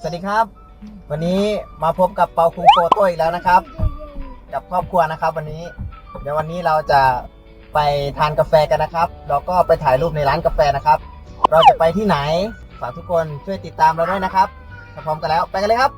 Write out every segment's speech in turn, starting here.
สวัสดีครับ วันนี้มาพบกับเปาคุงโฟโต้อีกแล้วนะครับ กับครอบครัวนะครับ วันนี้เดี๋ยววันนี้เราจะไปทานกาแฟกันนะครับแล้วก็ไปถ่ายรูปในร้านกาแฟนะครับ เราจะไปที่ไหนฝากทุกคนช่วยติดตามเราด้วยนะครับพร้อมกันแล้วไปกันเลยครับ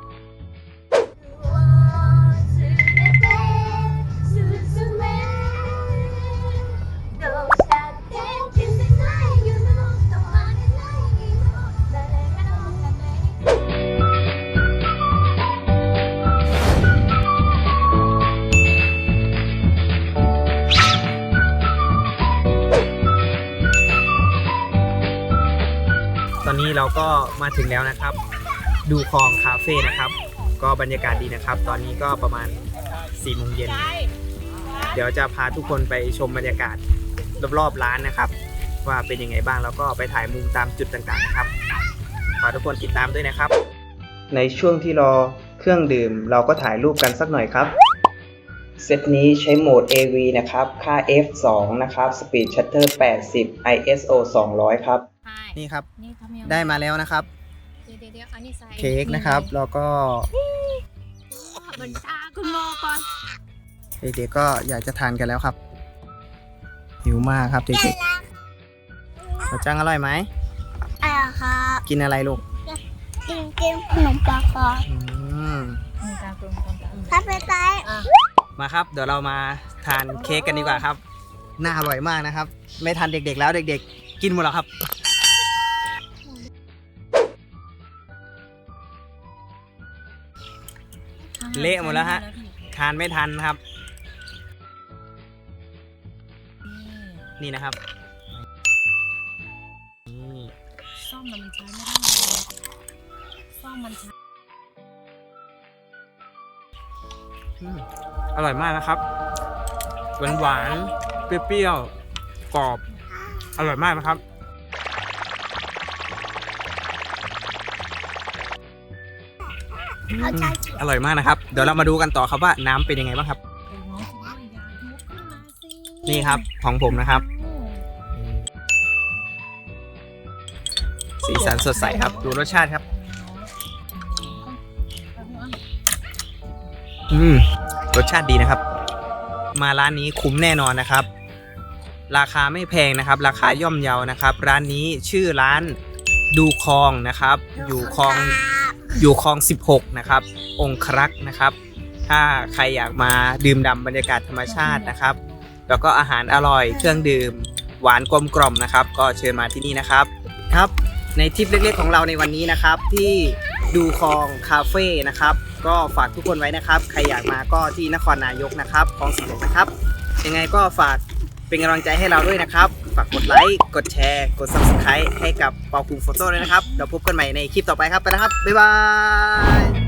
นี้เราก็มาถึงแล้วนะครับ ดูคลองคาเฟ่นะครับ ก็บรรยากาศดีนะครับ ตอนนี้ก็ประมาณ4ี่โมงเย็นเดี๋ยวจะพาทุกคนไปชมบรรยากาศรอบๆร้านนะครับ ว่าเป็นยังไงบ้างแล้วก็ไปถ่ายมุมตามจุดต่างๆนะครับฝากทุกคนติดตามด้วยนะครับ ในช่วงที่รอเครื่องดื่ม เราก็ถ่ายรูปกันสักหน่อยครับเซตนี้ใช้โหมด AV นะครับ ค่า f2 นะครับ Speed Shutter 80 ISO 200 ครับ นี่ครับ นี่ทำยังงได้มาแล้วนะครับ เดี๋ยวเดี๋ยวเดี๋ยวอันนี้ใส่เค้กนะครับ แล้วก็บนตาคุณโมก่อนเด็กๆก็อยากจะทานกันแล้วครับ หิวมากครับเด็กๆหัวจังอร่อยไหมอ่าครับกินอะไรลูกกินกินขนมปังครับอืมมือกลางกลมกลมกลมถ้าไปไซมาครับ เดี๋ยวเรามาทานเค้กกันดีกว่าครับ น่าอร่อยมากนะครับ ไม่ทานเด็กๆแล้วเด็ก ๆ กินหมดแล้วครับ เละหมดแล้วฮะ ทานไม่ทันครับ นี่นะครับนี่ซ่อมมันใช้ไม่ได้เลยซ่อมมันใช้อืมอร่อยมากนะครับ หวานหวานๆเปรี้ยวๆกรอบ อร่อยมากนะครับ เอาชาเขียวอร่อยมากนะครับ เดี๋ยวเรามาดูกันต่อครับว่าน้ำเป็นยังไงบ้างครับ นี่ครับของผมนะครับ สีสันสดใสครับ ดูรสชาติครับ อืม รสชาติดีนะครับ มาร้านนี้คุ้มแน่นอนนะครับ ราคาไม่แพงนะครับ ราคาย่อมเยานะครับ ร้านนี้ชื่อร้านดูคลองนะครับ อยู่คลอง อยู่คลอง 16 นะครับ องครักษ์นะครับ ถ้าใครอยากมาดื่มด่ำบรรยากาศธรรมชาตินะครับ แล้วก็อาหารอร่อยเครื่องดื่ม หวานกลมกล่อมนะครับ ก็เชิญมาที่นี่นะครับครับ ในทริปเล็กๆของเราในวันนี้นะครับ ที่ดูคลองคาเฟ่นะครับ ก็ฝากทุกคนไว้นะครับ ใครอยากมาก็ที่นครนายกนะครับคลอง16นะครับยังไงก็ฝากเป็นกำลังใจให้เราด้วยนะครับ ฝากกดไลค์ กดแชร์ กด subscribe ให้กับเปาคุงโฟโต้ด้วยนะครับ เดี๋ยวพบกันใหม่ในคลิปต่อไปครับ ไปแล้วครับ บ๊ายบาย